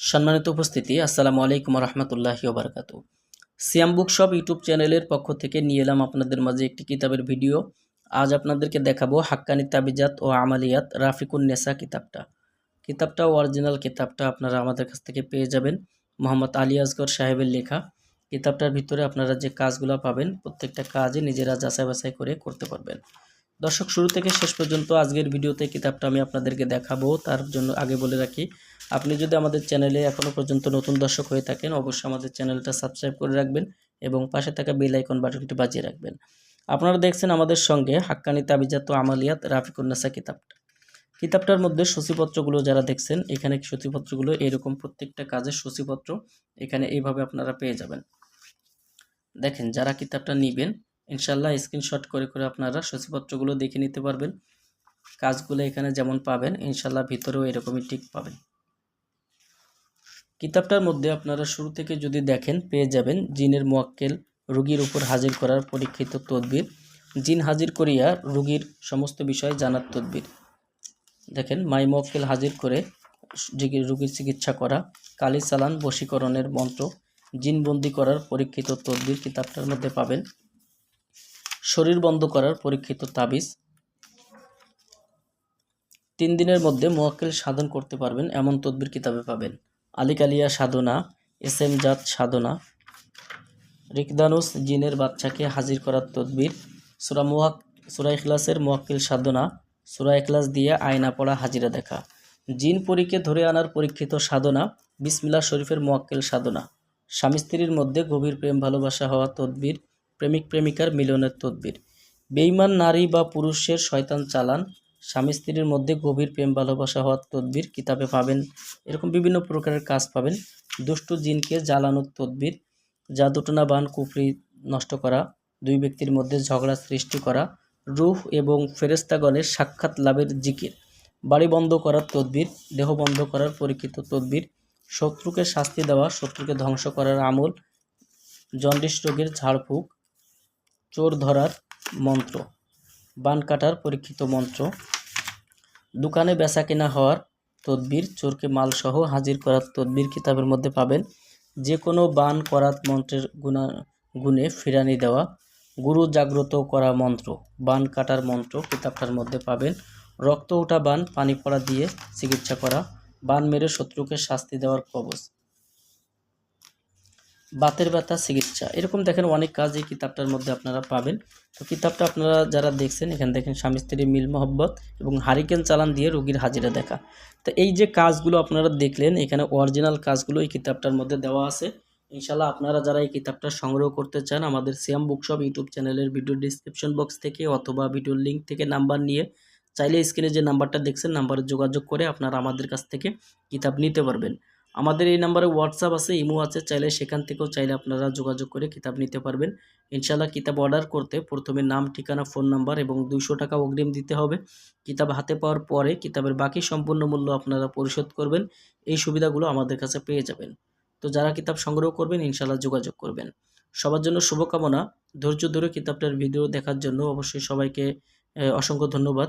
সম্মানিত উপস্থিতি, আসসালামু আলাইকুম রহমতুল্লাহি ওবরাকাতু। সিয়াম বুক শপ ইউটিউব চ্যানেলের পক্ষ থেকে নিয়ে এলাম আপনাদের মাঝে একটি কিতাবের ভিডিও। আজ আপনাদেরকে দেখাবো হাক্কানি তাবিজাত ও আমালিয়াত রাফিকুন নেসা কিতাবটা। কিতাবটা অরিজিনাল কিতাবটা আপনারা আমাদের কাছ থেকে পেয়ে যাবেন। মোহাম্মদ আলী আসগর সাহেবের লেখা। কিতাবটার ভিতরে আপনারা যে কাজগুলো পাবেন, প্রত্যেকটা কাজে নিজেরা যাচাই বাছাই করে করতে পারবেন। দর্শক, শুরু থেকে শেষ পর্যন্ত আজকের ভিডিওতে কিতাবটা আমি আপনাদেরকে দেখাবো। তার জন্য আগে বলে রাখি, আপনি যদি আমাদের চ্যানেলে এখনও পর্যন্ত নতুন দর্শক হয়ে থাকেন, অবশ্যই আমাদের চ্যানেলটা সাবস্ক্রাইব করে রাখবেন এবং পাশে থাকা বেল আইকন বাটনটি বাজিয়ে রাখবেন। আপনারা দেখছেন আমাদের সঙ্গে হাক্কানি তাবিজাত আমালিয়াত রাফিকুন্নাসা কিতাবটা। কিতাবটার মধ্যে সূচিপত্রগুলো যারা দেখছেন, এখানে সূচিপত্রগুলো এরকম প্রত্যেকটা কাজের সূচিপত্র এখানে এইভাবে আপনারা পেয়ে যাবেন। দেখেন, যারা কিতাবটা নেবেন ইনশাল্লাহ স্ক্রিনশট করে করে আপনারা সূচিপত্রগুলো দেখে নিতে পারবেন। কাজগুলো এখানে যেমন পাবেন ইনশাল্লাহ ভিতরেও এরকমই ঠিক পাবেন। কিতাবটার মধ্যে আপনারা শুরু থেকে যদি দেখেন, পেয়ে যাবেন জিনের মোয়াক্কেল, রুগীর উপর হাজির করার পরীক্ষিত তদবির। জিন হাজির করিয়া রুগীর সমস্ত বিষয় জানার তদবির। দেখেন, মাই মোয়াক্কেল হাজির করে রুগীর চিকিৎসা করা, কালি চালান বশীকরণের মন্ত্র, জিনবন্দি করার পরীক্ষিত তদবির কিতাবটার মধ্যে পাবেন। শরীর বন্ধ করার পরীক্ষিত তাবিজ। তিন দিনের মধ্যে মোয়াক্কেল সাধন করতে পারবেন, এমন তদবির কিতাবে পাবেন। আলিকালিয়া সাধনা, এস এম জাত সাধনা। রিকদানুস জিনের বাচ্চাকে হাজির করার তদবির। সুরা মোয়াক সুরা ইখলাসের মোয়াক্কিল সাধনা। সুরা ইখলাস দিয়ে আয়না পড়া, হাজিরা দেখা। জিন পরীকে ধরে আনার পরীক্ষিত সাধনা বিসমিল্লা শরীফের মোয়াক্কেল সাধনা। স্বামী স্ত্রীর মধ্যে গভীর প্রেম ভালোবাসা হওয়া তদবির। প্রেমিক প্রেমিকার মিলনের তদবির। বেইমান নারী বা পুরুষের শয়তান চালান, স্বামী স্ত্রীর মধ্যে গভীর প্রেম ভালোবাসা হওয়ার তদবির কিতাবে পাবেন। এরকম বিভিন্ন প্রকারের কাজ পাবেন। দুষ্টু জিনকে জ্বালানোর তদবির জাদুটনা বান কুফরি নষ্ট করা, দুই ব্যক্তির মধ্যে ঝগড়া সৃষ্টি করা, রুহ এবং ফেরেস্তাগণের সাক্ষাৎ লাভের জিকির। বাড়ি বন্ধ করার তদবির, দেহ বন্ধ করার পরীক্ষিত তদবির, শত্রুকে শাস্তি দেওয়া, শত্রুকে ধ্বংস করার আমল, জন্ডিস রোগের ঝাড়ফুঁক চোর ধরার মন্ত্র, বান কাটার পরীক্ষিত মন্ত্র। দোকানে বেচা কেনা হওয়ার তদবির, চোরকে মালসহ হাজির করার তদবির কিতাবের মধ্যে পাবেন। যে কোনো বান করাত মন্ত্রের গুণা, গুণে ফিরানি দেওয়া, গুরু জাগ্রত করা মন্ত্র, বান কাটার মন্ত্র কিতাবটার মধ্যে পাবেন। রক্ত ওঠা বান, পানি পড়া দিয়ে চিকিৎসা করা, বান মেরে শত্রুকে শাস্তি দেওয়ার কবচ। বাতের ব্যথা, চিকিৎসা, এরকম দেখেন অনেক কাজ এই কিতাবটার মধ্যে আপনারা পাবেন। তো কিতাবটা আপনারা যারা দেখছেন, এখানে দেখেন স্বামী স্ত্রী মিল মহব্বত এবং হারিকেন চালান দিয়ে রোগীর হাজিরা দেখা। তো এই যে কাজগুলো আপনারা দেখলেন, এখানে অরিজিনাল কাজগুলো এই কিতাবটার মধ্যে দেওয়া আছে। ইনশাল্লাহ আপনারা যারা এই কিতাবটা সংগ্রহ করতে চান, আমাদের সিয়াম বুকশপ ইউটিউব চ্যানেলের ভিডিও ডিসক্রিপশন বক্স থেকে অথবা ভিডিওর লিঙ্ক থেকে নাম্বার নিয়ে চাইলে স্ক্রিনে যে নাম্বারটা দেখছেন, নাম্বারে যোগাযোগ করে আপনারা আমাদের কাছ থেকে কিতাব নিতে পারবেন। আমাদের এই নাম্বারে হোয়াটসঅ্যাপ আছে ইমো আছে, চাইলে সেখান থেকেও চাইলে আপনারা যোগাযোগ করে কিতাব নিতে পারবেন। ইনশাল্লাহ কিতাব অর্ডার করতে প্রথমে নাম, ঠিকানা ফোন নাম্বার এবং দুইশো টাকা অগ্রিম দিতে হবে। কিতাব হাতে পাওয়ার পরে কিতাবের বাকি সম্পূর্ণ মূল্য আপনারা পরিশোধ করবেন, এই সুবিধাগুলো আমাদের কাছে পেয়ে যাবেন। তো যারা কিতাব সংগ্রহ করবেন ইনশাল্লাহ যোগাযোগ করবেন। সবার জন্য শুভকামনা। ধৈর্য ধরে কিতাবটার ভিডিও দেখার জন্য অবশ্যই সবাইকে অসংখ্য ধন্যবাদ।